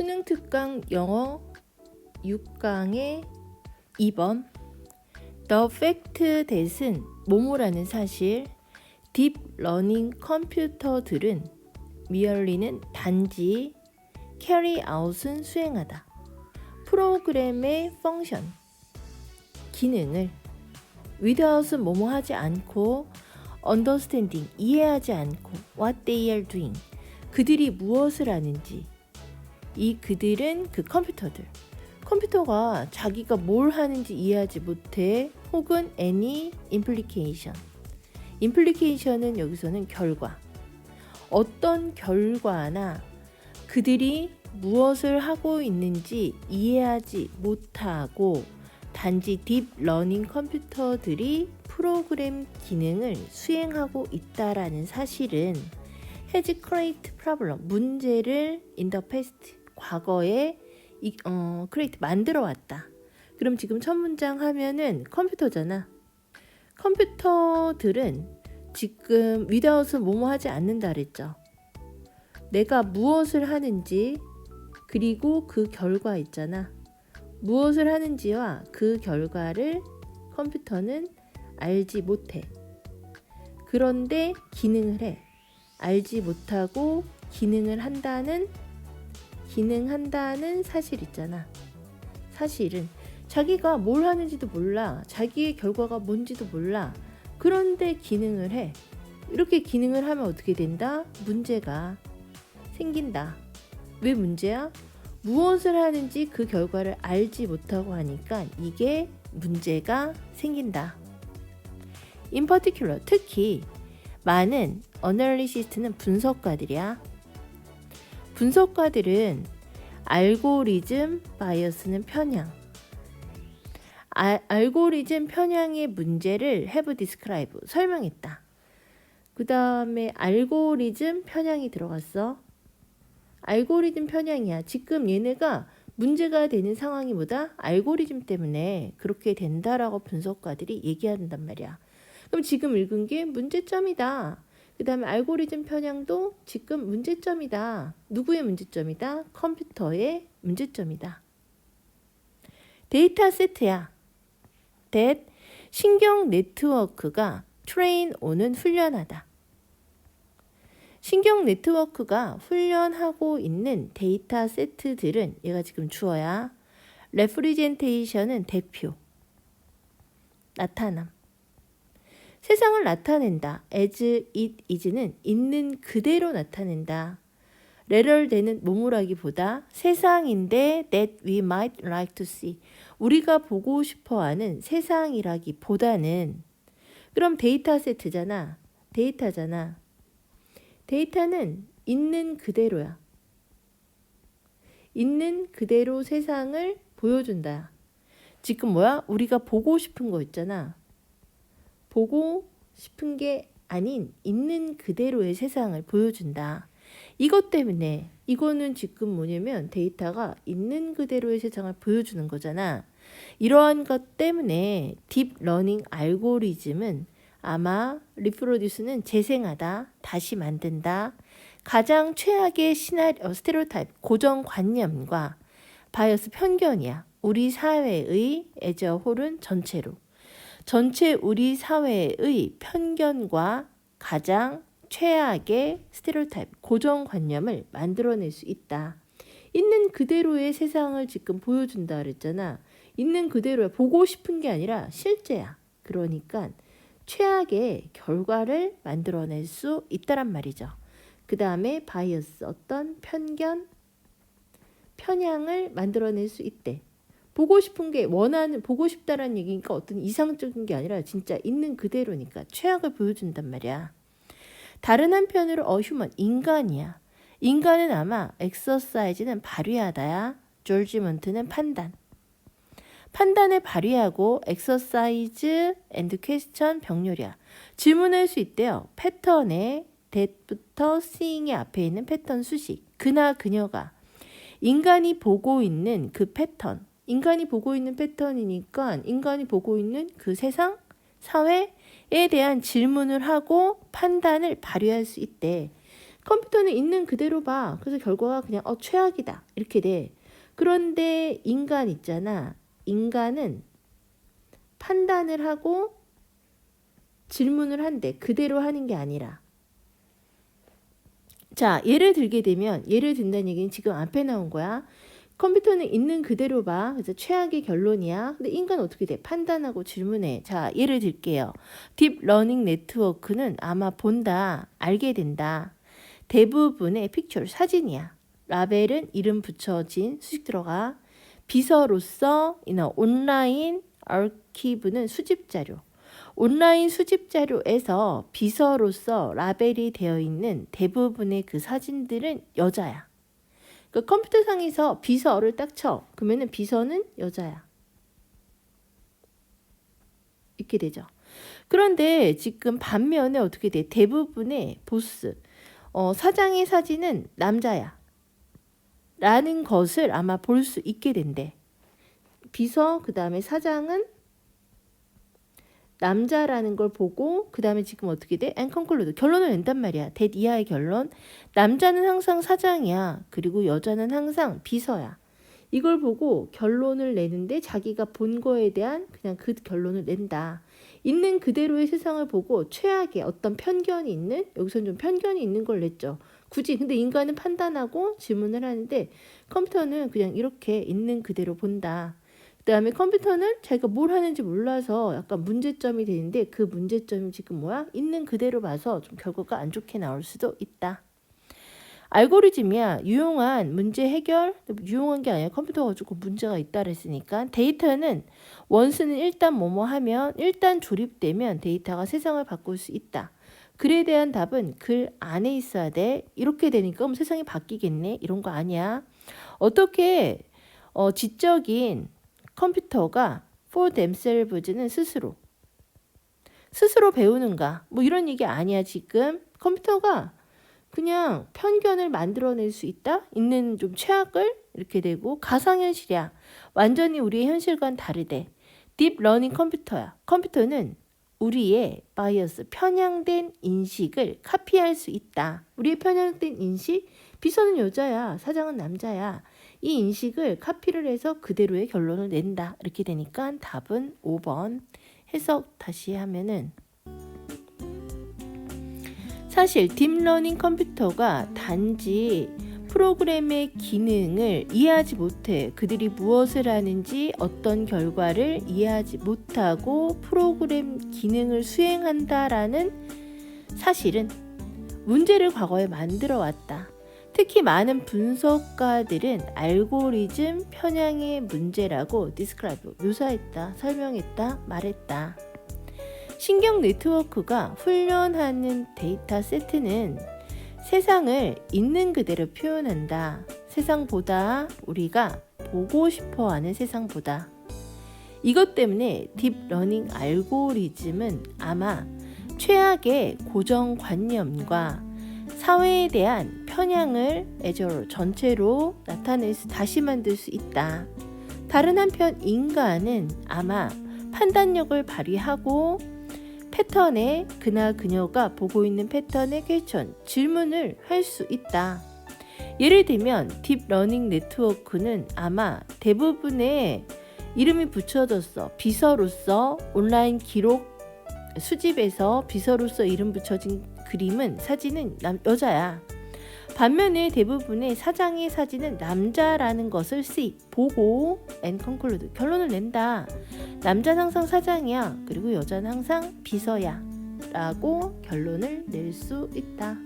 수능 특강 영어 6강의 2번. The fact that은 모모라는 사실. 딥 러닝 컴퓨터들은 merely는 단지 carry out은 수행하다. 프로그램의 펑션 기능을. without은 뭐뭐 하지 않고 understanding 이해하지 않고 what they are doing 그들이 무엇을 하는지 이 그들은 그 컴퓨터들. 컴퓨터가 자기가 뭘 하는지 이해하지 못해 혹은 any implication. implication은 여기서는 결과. 어떤 결과나 그들이 무엇을 하고 있는지 이해하지 못하고 단지 딥 러닝 컴퓨터들이 프로그램 기능을 수행하고 있다라는 사실은 has create problem 문제를 in the 과거에 이, 어, create 만들어 왔다. 그럼 지금 첫 문장 하면은 컴퓨터잖아. 컴퓨터들은 지금 without은 뭐뭐 하지 않는다 그랬죠. 내가 무엇을 하는지 그리고 그 결과 있잖아. 무엇을 하는지와 그 결과를 컴퓨터는 알지 못해. 그런데 기능을 해. 알지 못하고 기능을 한다는 기능한다는 사실 있잖아. 사실은 자기가 뭘 하는지도 몰라. 자기의 결과가 뭔지도 몰라. 그런데 기능을 해. 이렇게 기능을 하면 어떻게 된다? 문제가 생긴다. 왜 문제야? 무엇을 하는지 그 결과를 알지 못하고 하니까 이게 문제가 생긴다. In particular, 특히 많은 어널리시스트는 분석가들이야. 분석가들은 알고리즘 바이어스는 편향. 아, 알고리즘 편향의 문제를 have describe 설명했다. 그 다음에 알고리즘 편향이 들어갔어. 알고리즘 편향이야. 지금 얘네가 문제가 되는 상황이 뭐다? 알고리즘 때문에 그렇게 된다라고 분석가들이 얘기한단 말이야. 그럼 지금 읽은 게 문제점이다. 그 다음에 알고리즘 편향도 지금 문제점이다. 누구의 문제점이다? 컴퓨터의 문제점이다. 데이터 세트야. that 신경 네트워크가 트레인 오는 훈련하다. 신경 네트워크가 훈련하고 있는 데이터 세트들은 얘가 지금 주어야. 레프리젠테이션은 대표. 나타남. 세상을 나타낸다. as it is는 있는 그대로 나타낸다. 레럴되는 모모라기보다 세상인데 that we might like to see. 우리가 보고 싶어하는 세상이라기보다는 그럼 데이터 세트잖아. 데이터잖아. 데이터는 있는 그대로야. 있는 그대로 세상을 보여준다. 지금 뭐야? 우리가 보고 싶은 거 있잖아. 보고 싶은 게 아닌 있는 그대로의 세상을 보여준다. 이것 때문에 이거는 지금 뭐냐면 데이터가 있는 그대로의 세상을 보여주는 거잖아. 이러한 것 때문에 딥 러닝 알고리즘은 아마 리프로듀스는 재생하다, 다시 만든다, 가장 최악의 시나리오, 스테레오타입, 고정관념과 바이어스 편견이야. 우리 사회의 에저 홀은 전체로. 전체 우리 사회의 편견과 가장 최악의 스테레오타입, 고정관념을 만들어낼 수 있다. 있는 그대로의 세상을 지금 보여준다 그랬잖아. 있는 그대로야. 보고 싶은 게 아니라 실제야. 그러니까 최악의 결과를 만들어낼 수 있다란 말이죠. 그 다음에 바이어스 어떤 편견, 편향을 만들어낼 수 있대. 보고 싶은 게 원하는 보고 싶다라는 얘기니까 어떤 이상적인 게 아니라 진짜 있는 그대로니까 최악을 보여준단 말이야. 다른 한편으로 어휴먼 인간이야. 인간은 아마 엑서사이즈는 발휘하다야. 졸지먼트는 판단. 판단을 발휘하고 엑서사이즈 앤드 퀘스천 병렬이야. 질문할 수 있대요. 패턴에 that부터 seeing의 앞에 있는 패턴 수식. 그나 그녀가 인간이 보고 있는 그 패턴. 인간이 보고 있는 패턴이니까 인간이 보고 있는 그 세상, 사회에 대한 질문을 하고 판단을 발휘할 수 있대. 컴퓨터는 있는 그대로 봐. 그래서 결과가 그냥 어 최악이다 이렇게 돼. 그런데 인간 있잖아. 인간은 판단을 하고 질문을 한대. 그대로 하는 게 아니라. 자, 예를 들게 되면 예를 든다는 얘기는 지금 앞에 나온 거야. 컴퓨터는 있는 그대로 봐. 그래서 최악의 결론이야. 근데 인간은 어떻게 돼? 판단하고 질문해. 자, 예를 들게요. 딥 러닝 네트워크는 아마 본다, 알게 된다. 대부분의 픽처 사진이야. 라벨은 이름 붙여진 수식 들어가. 비서로서 이나 온라인 아키브는 수집 자료. 온라인 수집 자료에서 비서로서 라벨이 되어 있는 대부분의 그 사진들은 여자야. 그 컴퓨터상에서 비서를 딱 쳐. 그러면은 비서는 여자야. 이렇게 되죠. 그런데 지금 반면에 어떻게 돼? 대부분의 보스, 어, 사장의 사진은 남자야. 라는 것을 아마 볼 수 있게 된대. 비서, 그 다음에 사장은 남자라는 걸 보고 그 다음에 지금 어떻게 돼? 앤 컨클루드 결론을 낸단 말이야. 대 이하의 결론. 남자는 항상 사장이야. 그리고 여자는 항상 비서야. 이걸 보고 결론을 내는데 자기가 본 거에 대한 그냥 그 결론을 낸다. 있는 그대로의 세상을 보고 최악의 어떤 편견이 있는 여기서는 좀 편견이 있는 걸 냈죠. 굳이 근데 인간은 판단하고 질문을 하는데 컴퓨터는 그냥 이렇게 있는 그대로 본다. 그 다음에 컴퓨터는 자기가 뭘 하는지 몰라서 약간 문제점이 되는데 그 문제점이 지금 뭐야? 있는 그대로 봐서 좀 결과가 안 좋게 나올 수도 있다. 알고리즘이야 유용한 문제 해결 유용한 게 아니라 컴퓨터가 조금 문제가 있다 그랬으니까 데이터는 원수는 일단 뭐뭐 하면 일단 조립되면 데이터가 세상을 바꿀 수 있다. 글에 대한 답은 글 안에 있어야 돼. 이렇게 되니까 그럼 세상이 바뀌겠네. 이런 거 아니야. 어떻게 어, 지적인 컴퓨터가 for themselves는 스스로. 스스로 배우는가? 뭐 이런 얘기 아니야 지금. 컴퓨터가 그냥 편견을 만들어낼 수 있다? 있는 좀 최악을? 이렇게 되고 가상현실이야. 완전히 우리의 현실과는 다르대. 딥 러닝 컴퓨터야. 컴퓨터는 우리의 바이어스 편향된 인식을 카피할 수 있다. 우리의 편향된 인식? 비서는 여자야 사장은 남자야 이 인식을 카피를 해서 그대로의 결론을 낸다. 이렇게 되니까 답은 5번. 해석 다시 하면은 사실 딥러닝 컴퓨터가 단지 프로그램의 기능을 이해하지 못해 그들이 무엇을 하는지 어떤 결과를 이해하지 못하고 프로그램 기능을 수행한다라는 사실은 문제를 과거에 만들어 왔다. 특히 많은 분석가들은 알고리즘 편향의 문제라고 디스크라이브 묘사했다, 설명했다, 말했다. 신경 네트워크가 훈련하는 데이터 세트는 세상을 있는 그대로 표현한다. 세상보다 우리가 보고 싶어 하는 세상보다. 이것 때문에 딥러닝 알고리즘은 아마 최악의 고정관념과 사회에 대한 편향을 애저로 전체로 나타낼 수 다시 만들 수 있다. 다른 한편 인간은 아마 판단력을 발휘하고 패턴에 그나 그녀가 보고 있는 패턴의 퀘션 질문을 할 수 있다. 예를 들면 딥 러닝 네트워크는 아마 대부분의 이름이 붙여졌어. 비서로서 온라인 기록 수집에서 비서로서 이름 붙여진 그림은 사진은 남, 여자야. 반면에 대부분의 사장의 사진은 남자라는 것을 see, 보고 앤 컨클루드 결론을 낸다. 남자는 항상 사장이야. 그리고 여자는 항상 비서야. 라고 결론을 낼 수 있다.